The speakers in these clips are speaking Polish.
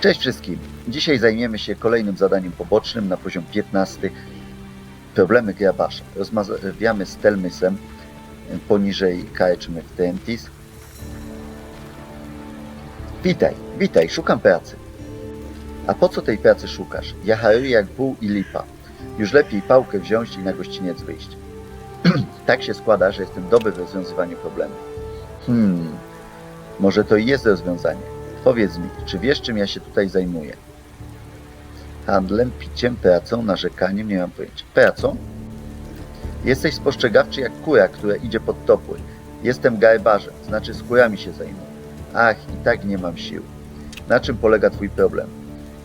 Cześć wszystkim. Dzisiaj zajmiemy się kolejnym zadaniem pobocznym na poziom 15. Problemy Grabasza. Rozmawiamy z Telmysem poniżej Kaeczmy Tentis. Witaj, witaj, szukam pracy. A po co tej pracy szukasz? Ja jak ból i lipa. Już lepiej pałkę wziąć i na gościniec wyjść. tak się składa, że jestem dobry w rozwiązywaniu problemów. Hmm, może to i jest rozwiązanie. Powiedz mi, czy wiesz, czym ja się tutaj zajmuję? Handlem, piciem, pracą, narzekaniem, nie mam pojęcia. Pracą? Jesteś spostrzegawczy jak kura, która idzie pod topły. Jestem garbarzem, znaczy z kurami się zajmuję. Ach, i tak nie mam sił. Na czym polega twój problem?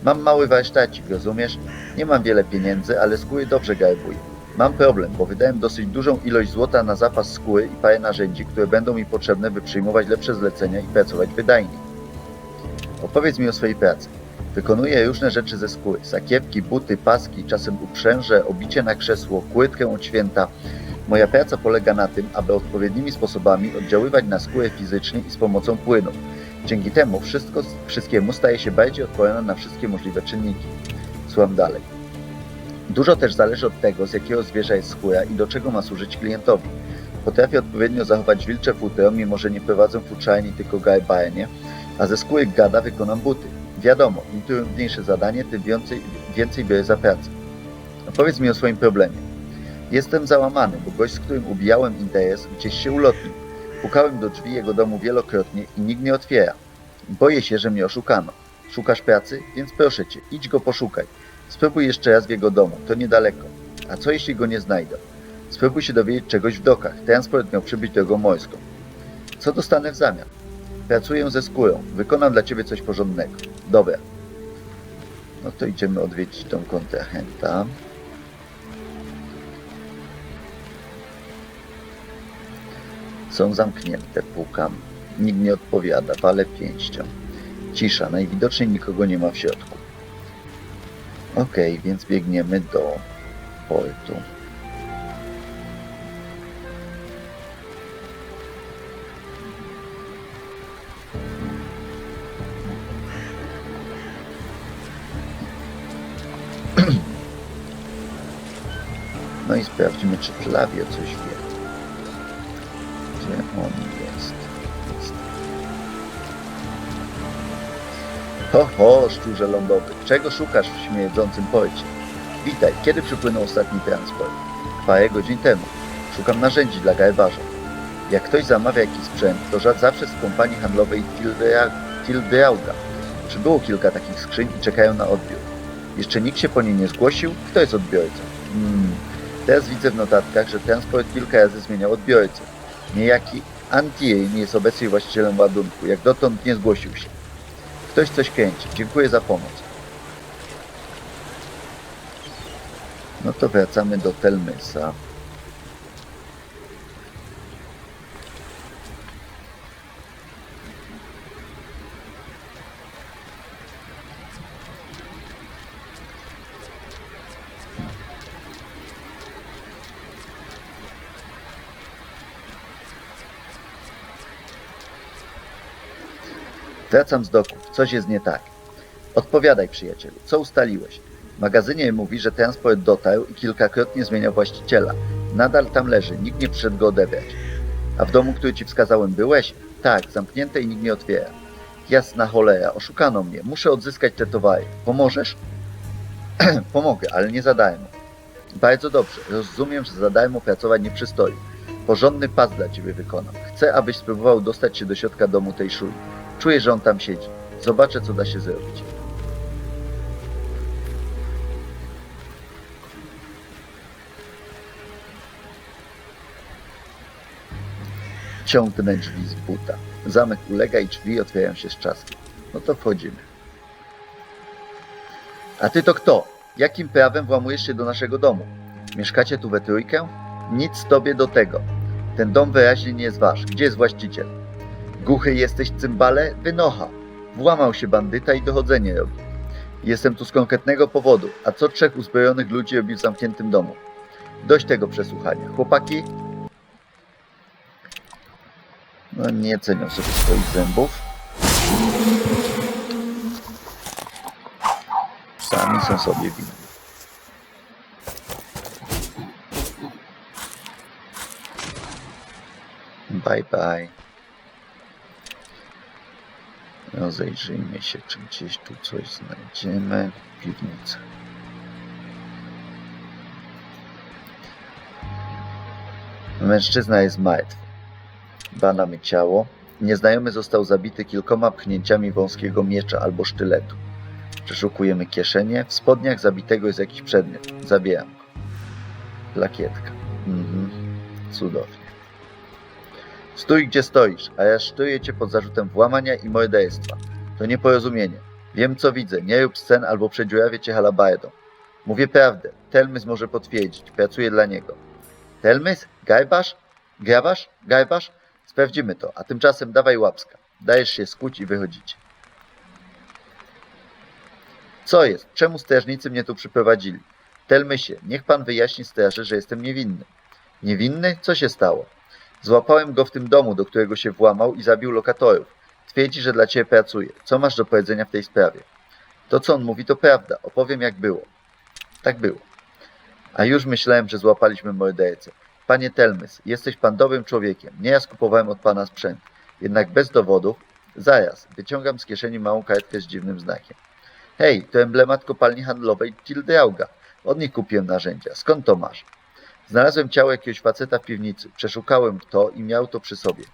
Mam mały warsztacik, rozumiesz? Nie mam wiele pieniędzy, ale skóry dobrze garbuję. Mam problem, bo wydałem dosyć dużą ilość złota na zapas skóry i parę narzędzi, które będą mi potrzebne, by przyjmować lepsze zlecenia i pracować wydajniej. Opowiedz mi o swojej pracy. Wykonuję różne rzeczy ze skóry. Sakiewki, buty, paski, czasem uprzęże, obicie na krzesło, kłytkę od święta. Moja praca polega na tym, aby odpowiednimi sposobami oddziaływać na skórę fizycznie i z pomocą płynów. Dzięki temu wszystko, wszystkiemu staje się bardziej odporne na wszystkie możliwe czynniki. Słucham dalej. Dużo też zależy od tego, z jakiego zwierza jest skóra i do czego ma służyć klientowi. Potrafię odpowiednio zachować wilcze futro, mimo że nie prowadzę futrzarni, tylko garbarnie, a ze skóry gada wykonam buty. Wiadomo, im trudniejsze zadanie, tym więcej, więcej biorę za pracę. Opowiedz mi o swoim problemie. Jestem załamany, bo gość, z którym ubijałem interes, gdzieś się ulotnił. Pukałem do drzwi jego domu wielokrotnie i nikt nie otwiera. Boję się, że mnie oszukano. Szukasz pracy? Więc proszę cię, idź go poszukaj. Spróbuj jeszcze raz w jego domu, to niedaleko. A co jeśli go nie znajdę? Spróbuj się dowiedzieć czegoś w dokach. Transport miał przybyć drogą morską. Co dostanę w zamian? Pracuję ze skórą. Wykonam dla ciebie coś porządnego. Dobra. No to idziemy odwiedzić tą kontrahenta. Są zamknięte, pukam. Nikt nie odpowiada, walę pięścią. Cisza, najwidoczniej nikogo nie ma w środku. Okej, więc biegniemy do portu. No i sprawdźmy, czy Flavio coś wie. Gdzie on jest? jest. Ho, ho, szczurze lądowy. Czego szukasz w śmierdzącym porcie? Witaj, kiedy przypłynął ostatni transport? Parę godzin temu. Szukam narzędzi dla garbarza. Jak ktoś zamawia jakiś sprzęt, to zawsze z kompanii handlowej Tildea- Tildeauga. Przybyło kilka takich skrzyń i czekają na odbiór. Jeszcze nikt się po nie nie zgłosił? Kto jest odbiorcą? Hmm. Teraz widzę w notatkach, że transport kilka razy zmieniał odbiorcę. Niejaki Antier nie jest obecnie właścicielem ładunku. Jak dotąd nie zgłosił się. Ktoś coś kręci. Dziękuję za pomoc. No to wracamy do Telmysa. Wracam z doków. Coś jest nie tak. Odpowiadaj, przyjacielu. Co ustaliłeś? W magazynie mówi, że transport dotarł i kilkakrotnie zmieniał właściciela. Nadal tam leży. Nikt nie przyszedł go odebrać. A w domu, który ci wskazałem, byłeś? Tak, zamknięte i nikt nie otwiera. Jasna cholera, oszukano mnie. Muszę odzyskać te towary. Pomożesz? Pomogę, ale nie za darmo. Bardzo dobrze. Rozumiem, że za darmo pracować nie przystoi. Porządny pas dla ciebie wykonam. Chcę, abyś spróbował dostać się do środka domu tej szuli. Czuję, że on tam siedzi. Zobaczę, co da się zrobić. Ciągnę drzwi z buta. Zamek ulega i drzwi otwierają się z czasem. No to wchodzimy. A ty to kto? Jakim prawem włamujesz się do naszego domu? Mieszkacie tu we trójkę? Nic tobie do tego. Ten dom wyraźnie nie jest wasz. Gdzie jest właściciel? Głuchy jesteś, cymbale? Wynocha. Włamał się bandyta i dochodzenie robi. Jestem tu z konkretnego powodu. A co trzech uzbrojonych ludzi robi w zamkniętym domu? Dość tego przesłuchania. Chłopaki? No nie cenią sobie swoich zębów. Sami są sobie winni. Bye bye. Rozejrzyjmy się, czy gdzieś tu coś znajdziemy. Piwnica. Mężczyzna jest martwy. Badamy ciało. Nieznajomy został zabity kilkoma pchnięciami wąskiego miecza albo sztyletu. Przeszukujemy kieszenie. W spodniach zabitego jest jakiś przedmiot. Zabieram go. Plakietka. Mhm. Cudownie. Stój gdzie stoisz, a ja sztuję cię pod zarzutem włamania i morderstwa. To nieporozumienie. Wiem co widzę, nie rób scen albo przedziurawię cię halabardą. Mówię prawdę, Telmys może potwierdzić, pracuję dla niego. Telmys? Garbasz? Grabasz? Garbasz? Sprawdzimy to, a tymczasem dawaj łapska. Dajesz się skuć i wychodzicie. Co jest? Czemu strażnicy mnie tu przyprowadzili? Telmysie, niech pan wyjaśni straży, że jestem niewinny. Niewinny? Co się stało? Złapałem go w tym domu, do którego się włamał i zabił lokatorów. Twierdzi, że dla ciebie pracuje. Co masz do powiedzenia w tej sprawie? To, co on mówi, to prawda. Opowiem, jak było. Tak było. A już myślałem, że złapaliśmy mordercę. Panie Telmys, jesteś pan dobrym człowiekiem. Nie ja skupowałem od pana sprzęt. Jednak bez dowodów. Zaraz, wyciągam z kieszeni małą kartkę z dziwnym znakiem. Hej, to emblemat kopalni handlowej Tildrauga. Od nich kupiłem narzędzia. Skąd to masz? Znalazłem ciało jakiegoś faceta w piwnicy. Przeszukałem to i miał to przy sobie.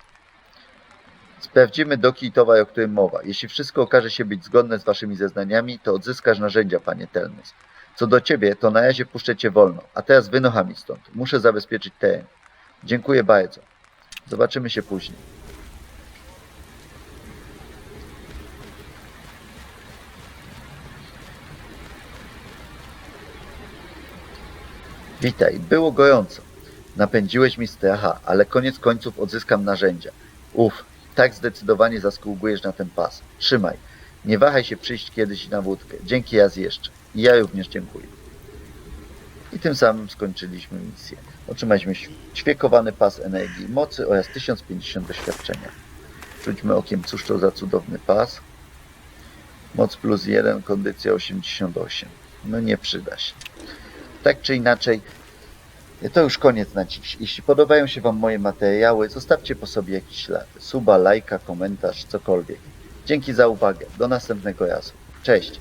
Sprawdzimy doki i towar, o którym mowa. Jeśli wszystko okaże się być zgodne z waszymi zeznaniami, to odzyskasz narzędzia, panie Telmys. Co do ciebie, to na razie puszczę cię wolno. A teraz wynochami stąd. Muszę zabezpieczyć teren. Dziękuję bardzo. Zobaczymy się później. Witaj, było gorąco. Napędziłeś mi stracha, ale koniec końców odzyskam narzędzia. Uf, tak zdecydowanie zasługujesz na ten pas. Trzymaj. Nie wahaj się przyjść kiedyś na wódkę. Dzięki raz jeszcze. I ja również dziękuję. I tym samym skończyliśmy misję. Otrzymaliśmy ćwiekowany pas energii i mocy oraz 1050 doświadczenia. Rzućmy okiem, cóż to za cudowny pas. Moc plus 1, kondycja 88. No nie przyda się. Tak czy inaczej, to już koniec na dziś. Jeśli podobają się Wam moje materiały, zostawcie po sobie jakiś ślad. Suba, lajka, komentarz, cokolwiek. Dzięki za uwagę. Do następnego razu. Cześć.